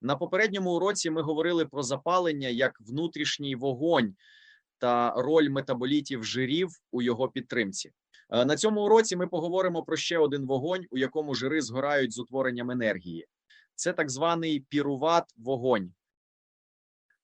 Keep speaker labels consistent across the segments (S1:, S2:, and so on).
S1: На попередньому уроці ми говорили про запалення як внутрішній вогонь та роль метаболітів жирів у його підтримці. Е, На цьому уроці ми поговоримо про ще один вогонь, у якому жири згорають з утворенням енергії. Це так званий піруват вогонь.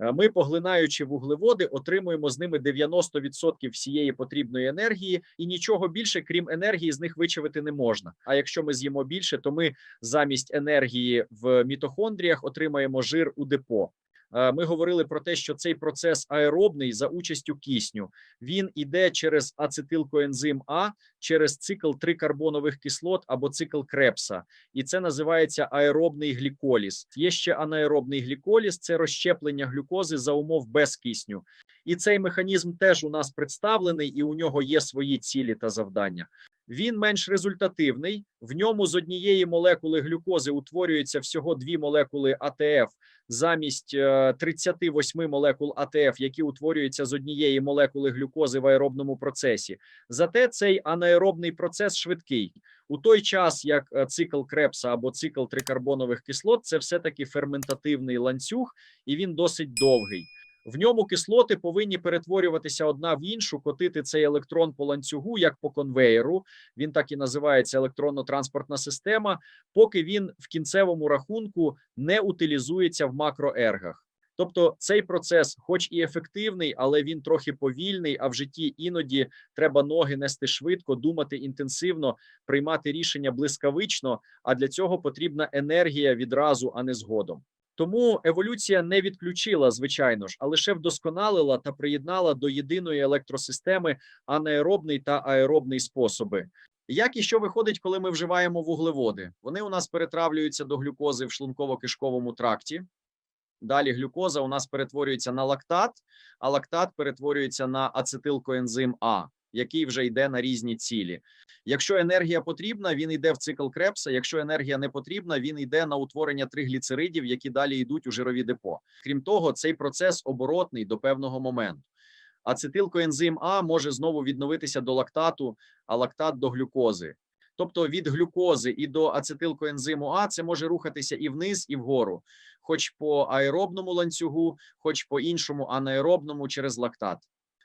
S1: Е, Ми, поглинаючи вуглеводи, отримуємо з ними 90% всієї потрібної енергії, і нічого більше, крім енергії, з них вичавити не можна. А якщо ми з'їмо більше, то ми замість енергії в мітохондріях отримаємо жир у депо. Е, Ми говорили про те, що цей процес аеробний за участю кисню. Він іде через ацетилкоензим А, через цикл трикарбонових кислот або цикл Крепса, і це називається аеробний гліколіз. Є ще анаеробний гліколіз, це розщеплення глюкози за умов без кисню. І цей механізм теж у нас представлений, і у нього є свої цілі та завдання. Він менш результативний. В ньому з однієї молекули глюкози утворюється всього дві молекули АТФ замість е, 38 молекул АТФ, які утворюються з однієї молекули глюкози в аеробному процесі. Зате цей анаеробний процес швидкий. У той час, як е, цикл Крепса або цикл трикарбонових кислот, це все-таки ферментативний ланцюг, і він досить довгий. В ньому кислоти повинні перетворюватися одна в іншу, котити цей електрон по ланцюгу, як по конвеєру. Він так і називається електронно-транспортна система, поки він в кінцевому рахунку не утилізується в макроергах. Тобто цей процес, хоч і ефективний, але він трохи повільний. А в житті іноді треба ноги нести швидко, думати інтенсивно, приймати рішення блискавично. А для цього потрібна енергія відразу, а не згодом. Тому еволюція не відключила, звичайно ж, а лише вдосконалила та приєднала до єдиної електросистеми анаеробний та аеробний способи. Як і що виходить, коли ми вживаємо вуглеводи? Вони у нас перетравлюються до глюкози в шлунково-кишковому тракті. Далі глюкоза у нас перетворюється на лактат, а лактат перетворюється на ацетилкоензим А, який вже йде на різні цілі. Якщо енергія потрібна, він йде в цикл Крепса. Якщо енергія не потрібна, він йде на утворення тригліцеридів, які далі йдуть у жирові депо. Крім того, цей процес оборотний до певного моменту. Ацетилкоензим А може знову відновитися до лактату, а лактат до глюкози. Тобто від глюкози і до ацетилкоензиму А це може рухатися і вниз, і вгору, хоч по аеробному ланцюгу, хоч по іншому анаеробному через лактат.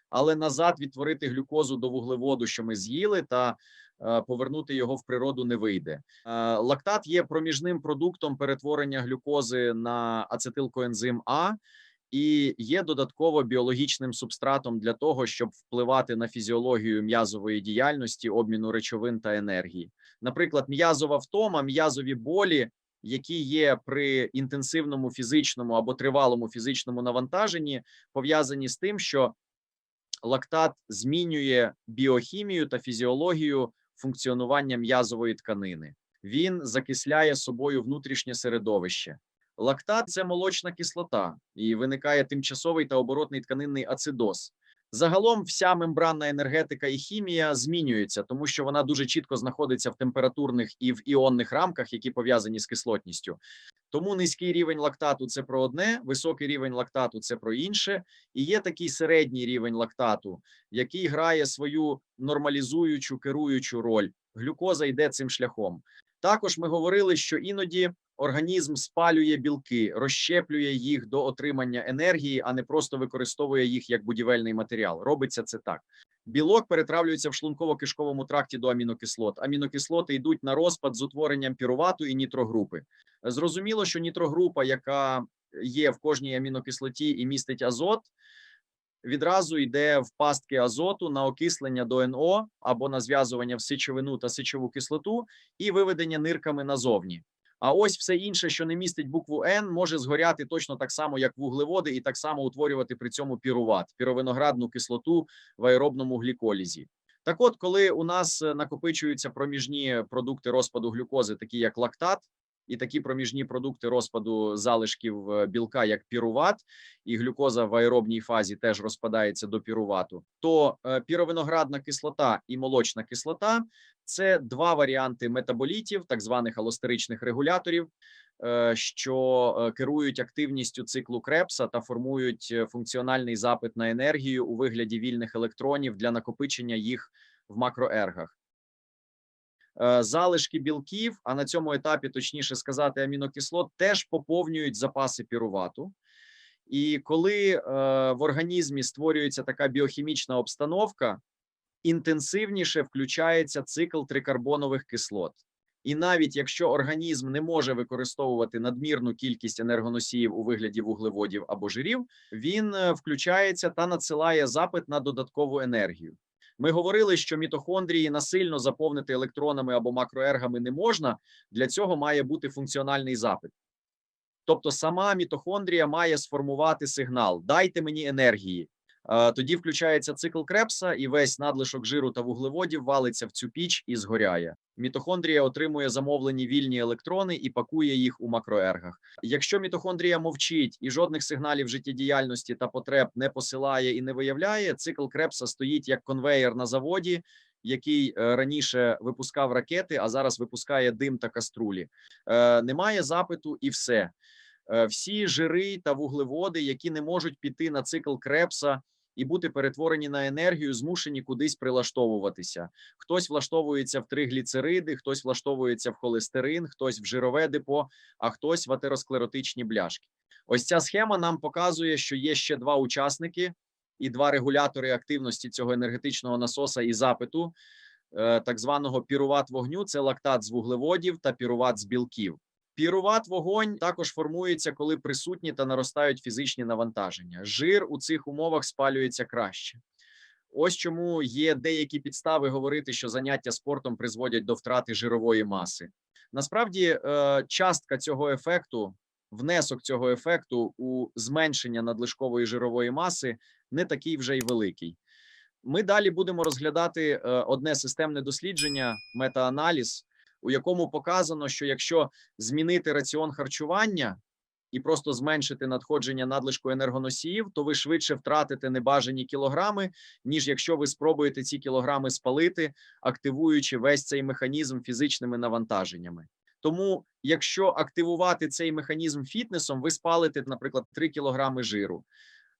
S1: Але назад відтворити глюкозу до вуглеводу, що ми з'їли, та е, повернути його в природу не вийде. Е, лактат є проміжним продуктом перетворення глюкози на ацетилкоензим А і є додатково біологічним субстратом для того, щоб впливати на фізіологію м'язової діяльності, обміну речовин та енергії. Наприклад, м'язова втома, м'язові болі, які є при інтенсивному фізичному або тривалому фізичному навантаженні, пов'язані з тим, що лактат змінює біохімію та фізіологію функціонування м'язової тканини. Він закисляє собою внутрішнє середовище. Лактат це молочна кислота, і виникає тимчасовий та оборотний тканинний ацидоз. Загалом, вся мембранна енергетика і хімія змінюється, тому що вона дуже чітко знаходиться в температурних і в іонних рамках, які пов'язані з кислотністю. Тому низький рівень лактату це про одне, високий рівень лактату це про інше, і є такий середній рівень лактату, який грає свою нормалізуючу керуючу роль. Глюкоза йде цим шляхом. Також ми говорили, що іноді організм спалює білки, розщеплює їх до отримання енергії, а не просто використовує їх як будівельний матеріал. Робиться це так. Білок перетравлюється в шлунково-кишковому тракті до амінокислот. Амінокислоти йдуть на розпад з утворенням пірувату і нітрогрупи. Зрозуміло, що нітрогрупа, яка є в кожній амінокислоті і містить азот, відразу йде в пастки азоту на окислення до НО або на зв'язування в сечовину та сечову кислоту і виведення нирками назовні. А ось все інше, що не містить букву Н, може згоряти точно так само, як вуглеводи, і так само утворювати при цьому піруват, піровиноградну кислоту в аеробному гліколізі. Так, от, коли у нас е, накопичуються проміжні продукти розпаду глюкози, такі як лактат, і такі проміжні продукти розпаду залишків е, білка, як піруват, і глюкоза в аеробній фазі теж розпадається до пірувату, то е, піровиноградна кислота і молочна кислота це два варіанти метаболітів, так званих алостеричних регуляторів, е, що керують активністю циклу Крепса та формують функціональний запит на енергію у вигляді вільних електронів для накопичення їх в макроергах. Е, Залишки білків, а на цьому етапі, точніше сказати, амінокислот, теж поповнюють запаси пірувату. І коли е, в організмі створюється така біохімічна обстановка, інтенсивніше включається цикл трикарбонових кислот. І навіть якщо організм не може використовувати надмірну кількість енергоносіїв у вигляді вуглеводів або жирів, він е, включається та надсилає запит на додаткову енергію. Ми говорили, що мітохондрії насильно заповнити електронами або макроергами не можна. Для цього має бути функціональний запит. Тобто, сама мітохондрія має сформувати сигнал: дайте мені енергії. Е, Тоді включається цикл Крепса, і весь надлишок жиру та вуглеводів валиться в цю піч і згоряє. Мітохондрія отримує замовлені вільні електрони і пакує їх у макроергах. Якщо мітохондрія мовчить і жодних сигналів життєдіяльності та потреб не посилає і не виявляє, цикл Крепса стоїть як конвеєр на заводі, який е, раніше випускав ракети, а зараз випускає дим та каструлі. Е, Немає запиту, і все. Всі жири та вуглеводи, які не можуть піти на цикл Крепса і бути перетворені на енергію, змушені кудись прилаштовуватися. Хтось влаштовується в тригліцериди, хтось влаштовується в холестерин, хтось в жирове депо, а хтось в атеросклеротичні бляшки. Ось ця схема нам показує, що є ще два учасники і два регулятори активності цього енергетичного насоса і запиту, е, так званого піруват вогню. Це лактат з вуглеводів та піруват з білків. Піруват вогонь також формується, коли присутні та наростають фізичні навантаження. Жир у цих умовах спалюється краще. Ось чому є деякі підстави говорити, що заняття спортом призводять до втрати жирової маси. Насправді, е, частка цього ефекту, внесок цього ефекту у зменшення надлишкової жирової маси не такий вже й великий. Ми далі будемо розглядати е, одне системне дослідження, метааналіз, у якому показано, що якщо змінити раціон харчування і просто зменшити надходження надлишку енергоносіїв, то ви швидше втратите небажані кілограми, ніж якщо ви спробуєте ці кілограми спалити, активуючи весь цей механізм фізичними навантаженнями. Тому, якщо активувати цей механізм фітнесом, ви спалите, наприклад, 3 кілограми жиру.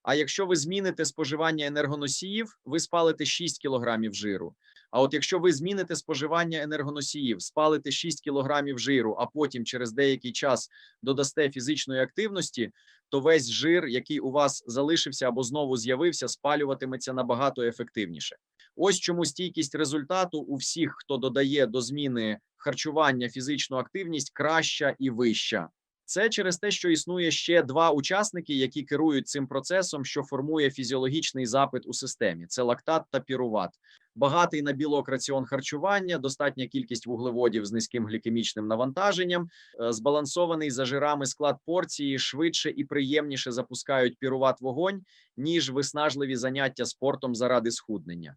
S1: А якщо ви зміните споживання енергоносіїв, ви спалите 6 кілограмів жиру. А от якщо ви зміните споживання енергоносіїв, спалите 6 кілограмів жиру, а потім через деякий час додасте фізичної активності, то весь жир, який у вас залишився або знову з'явився, спалюватиметься набагато ефективніше. Ось чому стійкість результату у всіх, хто додає до зміни харчування фізичну активність, краща і вища. Це через те, що існує ще два учасники, які керують цим процесом, що формує фізіологічний запит у системі: це лактат та піруват. Багатий на білок раціон харчування, достатня кількість вуглеводів з низьким глікемічним навантаженням, е, збалансований за жирами склад порції швидше і приємніше запускають піруват вогонь, ніж виснажливі заняття спортом заради схуднення.